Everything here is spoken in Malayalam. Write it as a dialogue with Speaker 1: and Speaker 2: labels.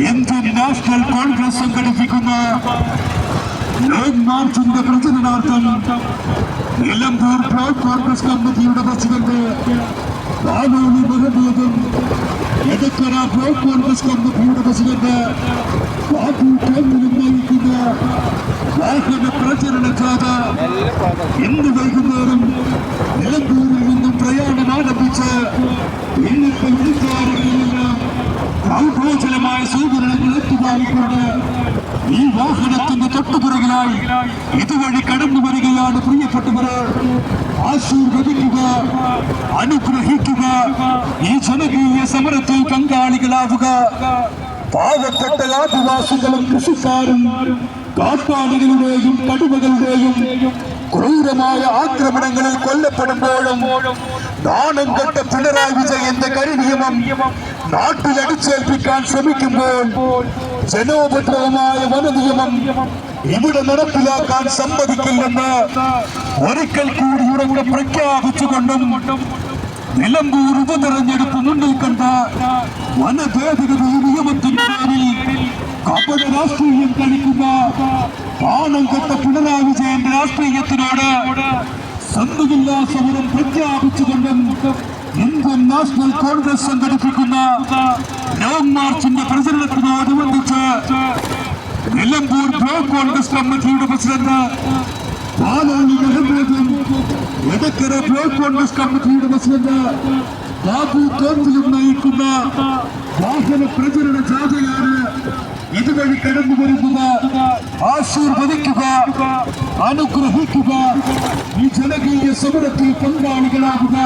Speaker 1: ഇന്ത്യൻ നാഷണൽ കോൺഗ്രസ് സംഘടിപ്പിക്കുന്ന ലോങ് മാർച്ചിന്റെ പ്രചരണാർത്ഥം നിലമ്പൂർ ബ്ലോക്ക് കോൺഗ്രസ് കമ്മിറ്റിയുടെ പ്രസിഡന്റ് ബാലോലി മുഹമ്മദും എടക്കര ബ്ലോക്ക് കോൺഗ്രസ് കമ്മിറ്റിയുടെ പ്രസിഡന്റ് ബാബു ടോമിനും നയിക്കുന്ന വാഹന പ്രചരണ ജാഥ ഇന്ന് വൈകുന്നേരം ഔദ്യോഗികമായ സൂചനകൾ ഏറ്റുപാലിക്കൊണ്ട് ഈ വാഹനത്തിന്റെ തൊട്ടുപിറകിലായി ഇതുവഴി കടന്നു വരികയാണ് പ്രിയപ്പെട്ടവര് ആശീർവദിക്കുക അനുഗ്രഹിക്കുക ഈ ജനകീയ സമരത്തിൽ പങ്കാളികളാവുക പാവപ്പെട്ട ആദിവാസികളും കൃഷിക്കാരും കാട്ടാടുകളുടെയും കടുവകളുടെയും ക്രൂരമായ ആക്രമണങ്ങളിൽ കൊല്ലപ്പെടുമ്പോഴും നാണം കെട്ട പിണറായി വിജയന്റെ കരിനിയമം നാട്ടിലടിച്ചേൽപ്പിക്കാൻ ശ്രമിക്കുമ്പോൾ ജനോപദ്രവമായ വനനിയമം ഇവിടെ നടപ്പിലാക്കാൻ സമ്മതിക്കില്ലെന്ന് ഒരിക്കൽ കൂടി ഉറങ്ങി പ്രഖ്യാപിച്ചുകൊണ്ടും നിലമ്പൂർ ഉപതെരഞ്ഞെടുപ്പ് മുന്നിൽ കണ്ട വനഭേദഗതി നിയമത്തിന്റെ കപട രാഷ്ട്രീയം കളിക്കുന്ന കെട്ട പിണറായി വിജയന്റെ രാഷ്ട്രീയത്തിനോട് സന്തുലില്ലാ സമരം പ്രഖ്യാപിച്ചുകൊണ്ടും ഇന്ത്യൻ നാഷണൽ കോൺഗ്രസ് സംഘടിപ്പിക്കുന്ന ലോങ് മാർച്ചിന്റെ പ്രചരണത്തിനോടനുബന്ധിച്ച് നിലമ്പൂർ ബ്ലോക്ക് കോൺഗ്രസ് കമ്മിറ്റിയുടെ പ്രസിഡന്റ് പാലാളി മുഹമ്മദും എടക്കര ബ്ലോക്ക് കോൺഗ്രസ് കമ്മിറ്റിയുടെ പ്രസിഡന്റ് ബാബു തോപ്പിലും നയിക്കുന്ന വാഹന പ്രചരണ ജാഥയാണ് ഇതുവഴി കടന്നു വരുന്നത് ആശീർവദിക്കുക അനുഗ്രഹിക്കുക ഈ ജനകീയ സമരത്തിൽ പങ്കാളികളാകുക